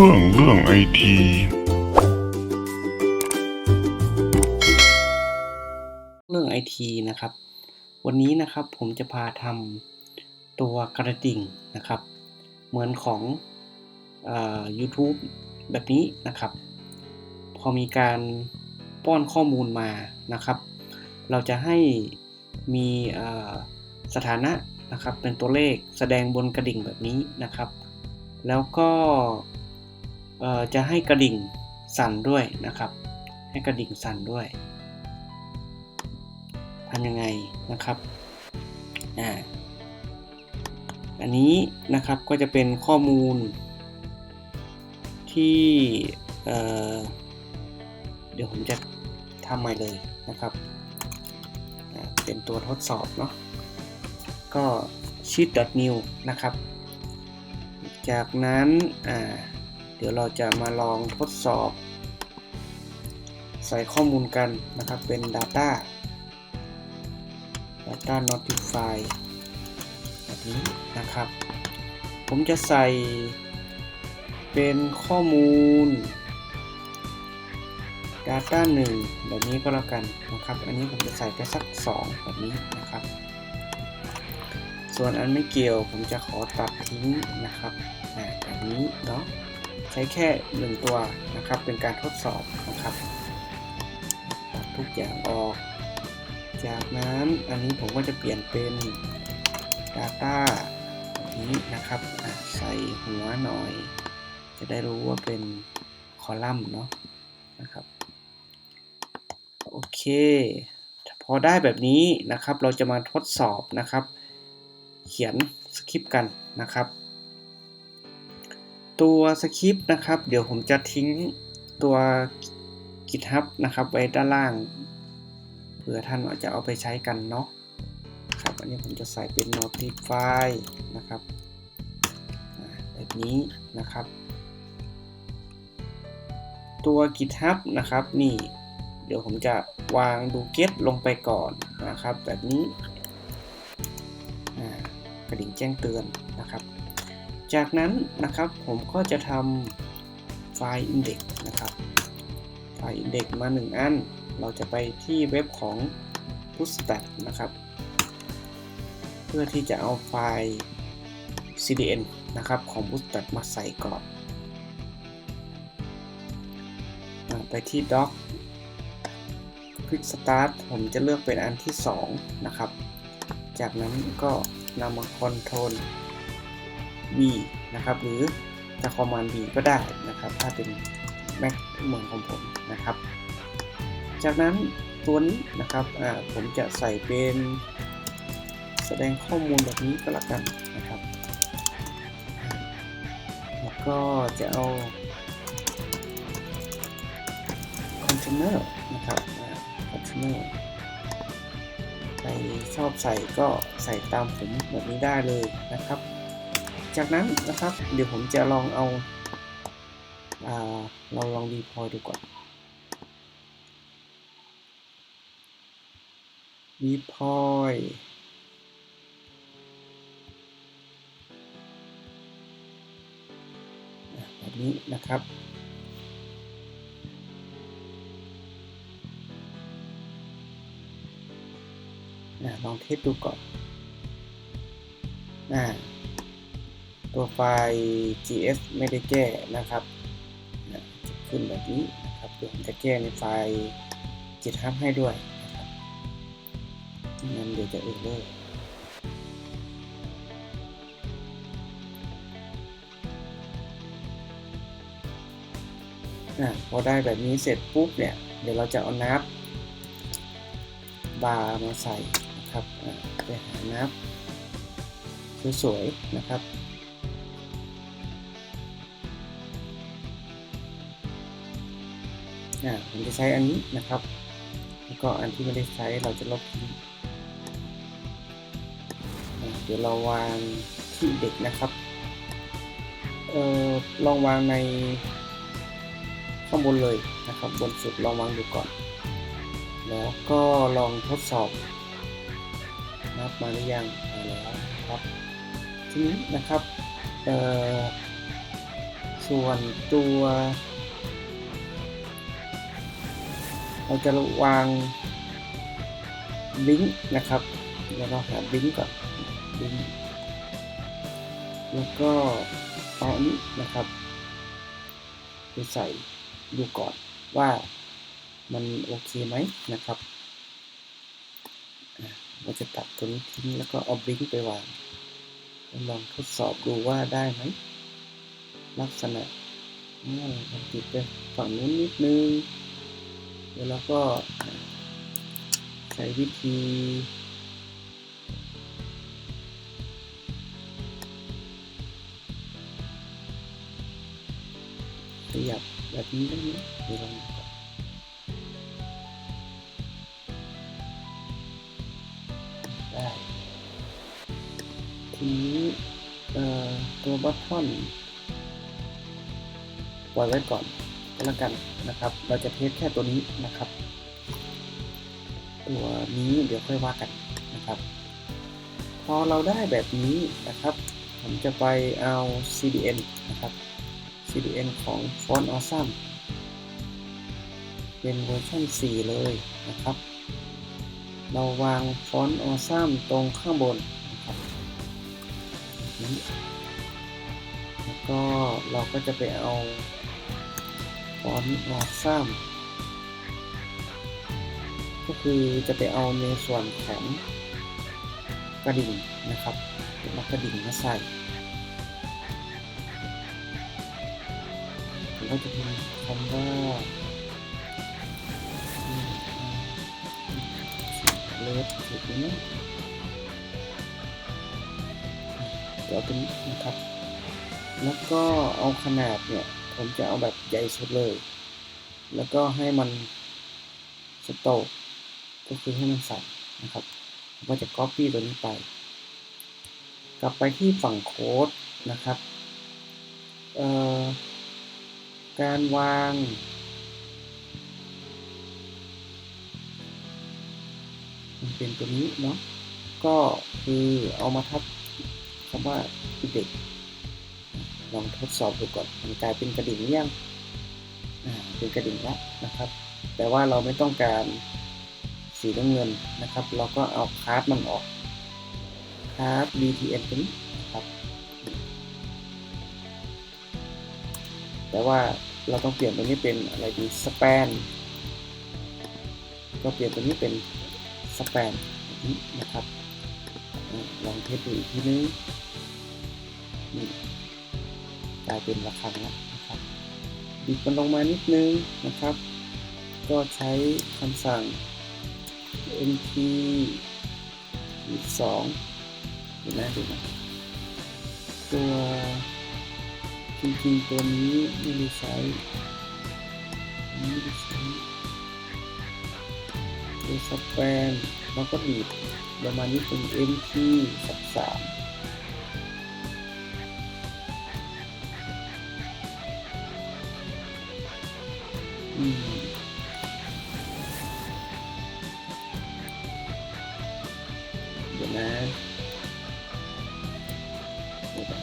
รื่องเรื่องไอทีเรื่องไอทีนะครับ วันนี้นะครับผมจะพาทำตัวกระดิ่งนะครับ เหมือนของอ YouTube แบบนี้นะครับ พอมีการป้อนข้อมูลมานะครับ เราจะให้มีสถานะนะครับเป็นตัวเลขแสดงบนกระดิ่งแบบนี้นะครับ แล้วก็ จะให้กระดิ่งสั่นด้วยนะครับ ให้กระดิ่งสั่นด้วยทำยังไงนะครับอ่าอันนี้นะครับก็จะเป็นข้อมูลที่เเดี๋ยวผมจะทำใหม่เลยนะครับ เป็นตัวทดสอบเนาะก็ sheet.new นะครับ จากนั้นอ่า เดี๋ยวเราจะมาลองทดสอบ ใส่ข้อมูลกันนะครับเป็น data data notify แบบนี้นะครับ ผมจะใส่เป็นข้อมูล data 1 แบบนี้ก็แล้วกันนะครับ อันนี้ผมจะใส่ไปสัก 2 แบบนี้นะครับ ส่วนอันไม่เกี่ยวผมจะขอตัดทิ้งนะครับแบบนี้เนาะ ใช้แค่ 1 ตัวนะครับ เป็นการทดสอบนะครับตัดทุกอย่างออก จากนั้นอันนี้ผมก็จะเปลี่ยนเป็น Data นี้นะครับใส่หัวหน่อย จะได้รู้ว่าเป็นคอลัมน์เนาะนะครับโอเค พอได้แบบนี้นะครับเราจะมาทดสอบนะครับ เขียนสคริปต์กันนะครับ ตัวสคริปต์นะครับ เดี๋ยวผมจะทิ้งตัว GitHub นะครับไว้ด้านล่างเผื่อท่านอาจจะเอาไปใช้กันเนาะครับอันนี้ผมจะใส่เป็น notify นะครับแบบนี้นะครับ ตัว GitHub นะครับนี่เดี๋ยวผมจะวางดู get ลงไปก่อนนะครับ แบบนี้กระดิ่งแจ้งเตือนนะครับ จากนั้นนะครับผมก็จะทำไฟล์ index นะครับ ไฟล์ index มา 1 อัน เราจะไปที่เว็บของ Bootstrap นะครับ เพื่อที่จะเอาไฟล์ CDN นะครับของ Bootstrap มาใส่ก่อนไปที่ doc quick start ผมจะเลือกเป็นอันที่ 2 นะครับ จากนั้นก็นำมา control V นะครับหรือจะ command V ก็ได้นะครับ ถ้าเป็น Mac เหมือนของผมนะครับ จากนั้นตัวนี้นะครับผมจะใส่เป็นแสดงข้อมูลแบบนี้ก็แล้วกันนะครับ แล้วก็จะเอาคอนเทนเนอร์นะครับคอนเทนเนอร์ใครชอบใส่ก็ใส่ตามผมแบบนี้ได้เลยนะครับ จากนั้นนะครับ เดี๋ยวผมจะลองเอาอาเราลองดีพอยดูก่อนดีพอยแบบนี้นะครับลองเทสดูก่อนอ่า ตัวไฟล์ gs ไม่ได้แก้นะครับจะขึ้นแบบนี้นะครับเดี๋ยวผมจะแก้ในไฟล์ GitHub ให้ด้วยนะครับไม่งั้นเดี๋ยวจะเออร์เลอร์อะพอได้แบบนี้เสร็จปุ๊บเนี่ย เดี๋ยวเราจะเอานับบาร์มาใส่นะครับไปหานับสวยๆนะครับ ผมจะใช้อันนี้นะครับ แล้วก็อันที่ไม่ได้ใช้เราจะลบทิ้งเดี๋ยวเราวางที่เด็กนะครับ เออลองวางในข้างบนเลยนะครับ บนสุดลองวางดูก่อน แล้วก็ลองทดสอบนับมาหรือยังมาแล้วครับ ทีนี้นะครับ เออส่วนตัว เราจะวางลิงก์นะครับเดี๋ยวเราหาลิงก์ก่อนลิงก์แล้วก็เอาอันนี้นะครับไปใส่ดูก่อนว่ามันโอเคไหมนะครับเราจะตัดตัวนี้ทิ้งแล้วก็เอาลิงก์ไปวางลองทดสอบดูว่าได้ไหมลักษณะอ่ามันติดไปฝั่งนู้นนิดนึง แล้วเราก็ใช้วิธีขยับแบบนี้ได้ไหมเดี๋ยวลองได้ทีนี้ตัวบัตทอนปล่อยไว้ก่อน แล้วกันนะครับ เราจะเทสแค่ตัวนี้นะครับ ตัวนี้เดี๋ยวค่อยว่ากันนะครับ พอเราได้แบบนี้นะครับ ผมจะไปเอา CDN นะครับ CDN ของ Font Awesome เป็นเวอร์ชัน4 เลยนะครับ เราวาง Font Awesome ตรงข้างบนนะครับแบบนี้แล้วก็เราก็จะไปเอา อนต์ออซัมก็คือจะไปเอาในส่วนของกระดิ่งนะครับแล้วกระดิ่งมาใส่ผมก็จะพิมพ์คำว่าเลิฟจุดนี้เดี๋ยวเป็นนะครับ แล้วก็เอาขนาดเนี่ย ผมจะเอาแบบใหญ่สุดเลย แล้วก็ให้มันสโตกก็คือให้มันสั่นนะครับผมก็จะ Copy ตัวนี้ไป กลับไปที่ฝั่งโค้ดนะครับการวาง มันเป็นตัวนี้เนาะก็คือเอามาทับคำว่าเด็ก ลองทดสอบดูก่อนมันกลายเป็นกระดิ่งหรือยังเป็นกระดิ่งแล้วนะครับ แต่ว่าเราไม่ต้องการสีน้ำเงินนะครับ เราก็เอาคาร์ดมันออกคาร์ด BTN ตัวนี้นะครับ แต่ว่าเราต้องเปลี่ยนตัวนี้เป็นอะไรดีสแปนก็เปลี่ยนตัวนี้เป็นสแปนนะครับลองเทสดูอีกทีนึงนี่ กลายเป็นระฆังแล้วนะครับบิดมันลงมานิดนึงนะครับ ก็ใช้คำสั่ง nt อีกสองดูนะดูนะตัวจริงๆตัวนี้ไม่ได้ใช้ไม่ได้ใช้ตัวสแปนแล้วก็บีบประมาณนี้เป็น nt สักสาม เดี๋ยวนะเดี๋ยวก่อน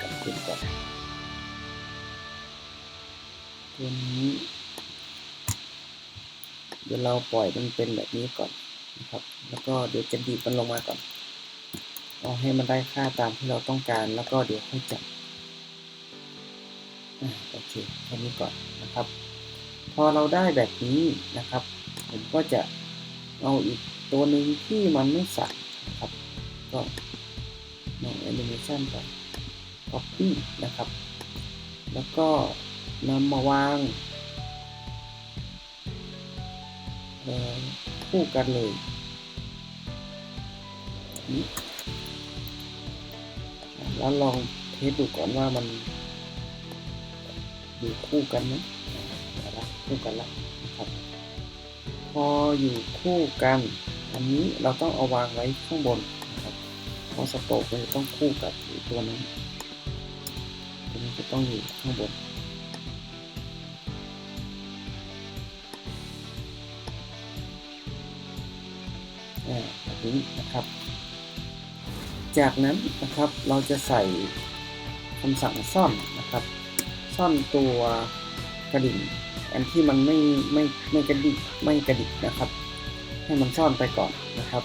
กลับขึ้นก่อนตัวนี้เดี๋ยวเราปล่อยมันเป็นแบบนี้ก่อนนะครับ แล้วก็เดี๋ยวจะดีดมันลงมาก่อนเอาให้มันได้ค่าตามที่เราต้องการแล้วก็เดี๋ยวค่อยจับ โอเคแค่นี้ก่อนนะครับ พอเราได้แบบนี้นะครับ ผมก็จะเอาอีกตัวหนึ่งที่มันไม่สั่นนะครับ ก็ลองแอนิเมชันไป copy นะครับ แล้วก็นำมาวางคู่กันเลยแล้วลองเทสดูก่อนว่ามัน อยู่คู่กันไหมละคู่กันละนะครับ พออยู่คู่กัน อันนี้เราต้องเอาวางไว้ข้างบนนะครับเพราะสโตกมันจะต้องคู่กับตัวนั้นตัวนี้จะต้องอยู่ข้างบนแบบนี้นะครับ จากนั้นนะครับเราจะใส่คำสั่งซ่อนนะครับนะครับ ซ่อนตัวกระดิ่ง อันที่มันไม่ไม่ไม่กระดิกไม่กระดิกนะครับ ให้มันซ่อนไปก่อนนะครับ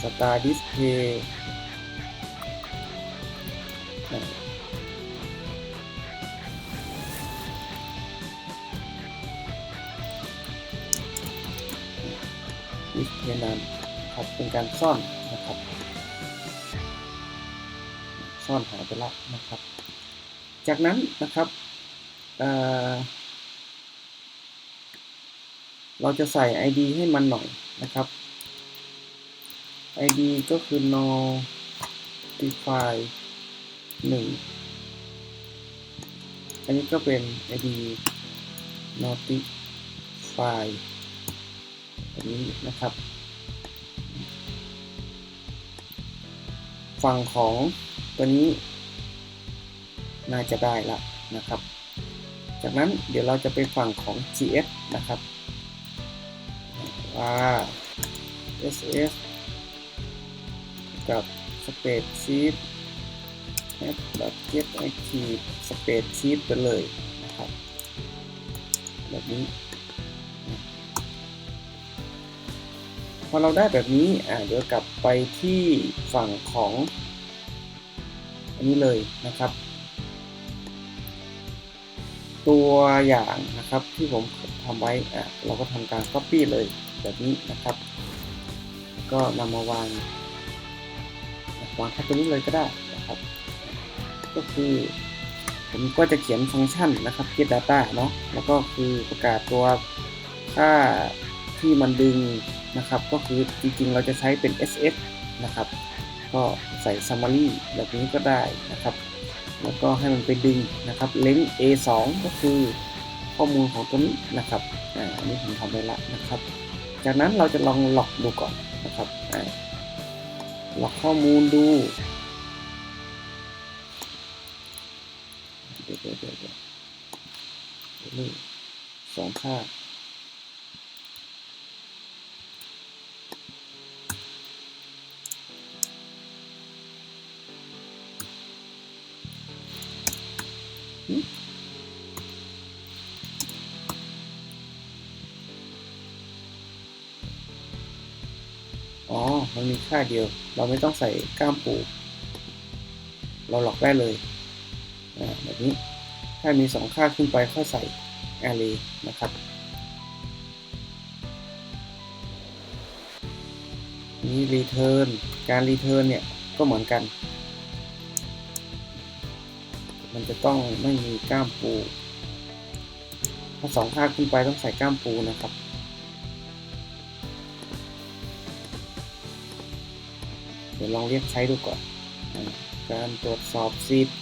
Star Display ดิสเพย์นั้นครับเป็นการซ่อน ซ่อนหายไปล้วนะครับ จากนั้นนะครับเเราจะใส่ ID ให้มันหน่อยนะครับ ID ก็คือ notify 1 อันนี้ก็เป็น ID notify แบบนี้นะครับ ฝั่งของ ตัวนี้น่าจะได้ละนะครับ จากนั้นเดี๋ยวเราจะไปฝั่งของ GS นะครับว่า SS กับ Space Sheet app get active Space Sheet ไปเลยนะครับ แบบนี้ พอเราได้แบบนี้อ่าเดี๋ยวกลับไปที่ฝั่งของ อันนี้เลยนะครับ ตัวอย่างนะครับที่ผมทำไว้อะเราก็ทำการ Copy เลยแบบนี้นะครับ ก็นำมาวางวางทับตัวนี้เลยก็ได้นะครับ ก็คือผมก็จะเขียนฟังก์ชันนะครับ get data เนาะแล้วก็คือประกาศตัวค่าที่มันดึงนะครับ ก็คือจริงๆ เราจะใช้เป็น SS นะครับ ก็ ส่ summary แบบนี้ก็ได้นะครับ แล้วก็ให้มันไปดึงนะครับเล้ง A2 ก็คือข้อมูลของตัวนี้นะครับอ่าอันนี้ผมทำไปละนะครับ จากนั้นเราจะลองล็อกดูก่อนนะครับอ่าล็อกข้อมูลดูเดี๋ยวเดี๋ยวเดี๋ยวเดี๋ยวสองค่า มีค่าเดียว เราไม่ต้องใส่ก้ามปู เราหลอกได้เลยแบบนี้ถ้ามีสองค่าขึ้นไปค่อยใส่ array นะครับนี้ return การ return เนี่ย ก็เหมือนกัน มันจะต้องไม่มีก้ามปู ถ้าสองค่าขึ้นไปต้องใส่ก้ามปูนะครับ เดี๋ยวลองเรียกใช้ดูก่อน การตรวจสอบสิทธิ์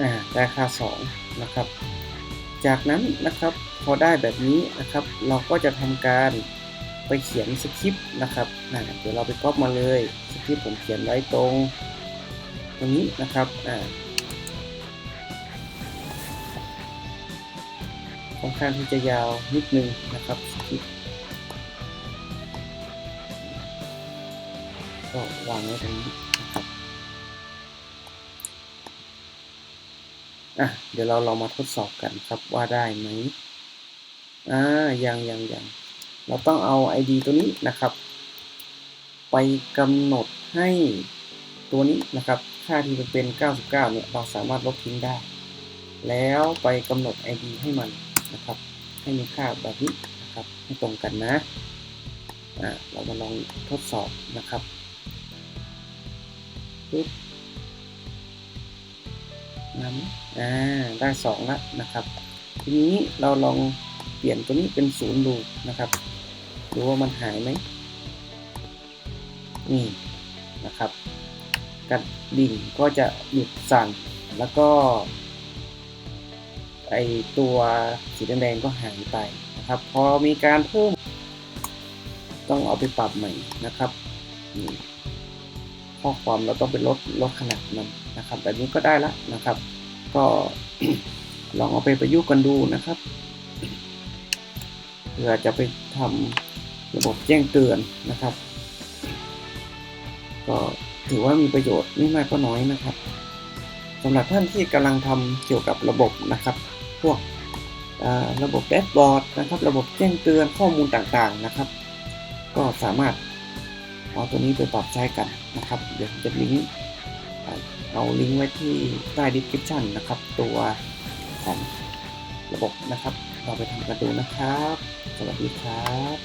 อ่าได้ค่า 2 นะครับ จากนั้นนะครับพอได้แบบนี้นะครับ เราก็จะทำการ ไปเขียนสคริปต์นะครับเดี๋ยวเราไปก๊อปมาเลยสคริปต์ผมเขียนไว้ตรงตรงนี้นะครับอ่าค่อนข้างที่จะยาวนิดนึงนะครับสคริปต์ก็วางไว้ตรงนี้นะครับอะเดี๋ยวเราลองมาทดสอบกันครับว่าได้ไหมอ่ายังยังยัง เราต้องเอา ID ตัวนี้นะครับ ไปกำหนดให้ตัวนี้นะครับ ค่าที่มันเป็น 99 เนี่ย เราสามารถลบทิ้งได้ แล้วไปกำหนด ID ให้มันนะครับ ให้มีค่าแบบนี้นะครับให้ตรงกันนะอ่าเรามาลองทดสอบนะครับปึ๊บนั้นอ่า ได้2แล้วนะครับ ทีนี้เราลองเปลี่ยนตัวนี้เป็นศูนย์ดูนะครับ ดูว่ามันหายไหมนี่นะครับกระดิ่งก็จะหยุดสั่นแล้วก็ไอตัวสีแดงๆก็หายไปนะครับ พอมีการเพิ่ม ต้องเอาไปปรับใหม่นะครับนี่ข้อความเราต้องไปลดลดขนาดมันนะครับแบบนี้ก็ได้ละนะครับ ก็ลองเอาไปประยุกต์กันดูนะครับเพื่อจะไปทำ ระบบแจ้งเตือนนะครับ ก็ถือว่ามีประโยชน์ไม่มากก็น้อยนะครับสำหรับท่านที่กำลังทำเกี่ยวกับระบบนะครับ พวกระบบแดชบอร์ดนะครับ ระบบแจ้งเตือนข้อมูลต่างๆนะครับ ก็สามารถเอาตัวนี้ไปปรับใช้กันนะครับ เดี๋ยวจะลิงก์เอาลิงก์ไว้ที่ใต้ description นะครับ ตัวของระบบนะครับ เราไปทำกันดูนะครับ สวัสดีครับ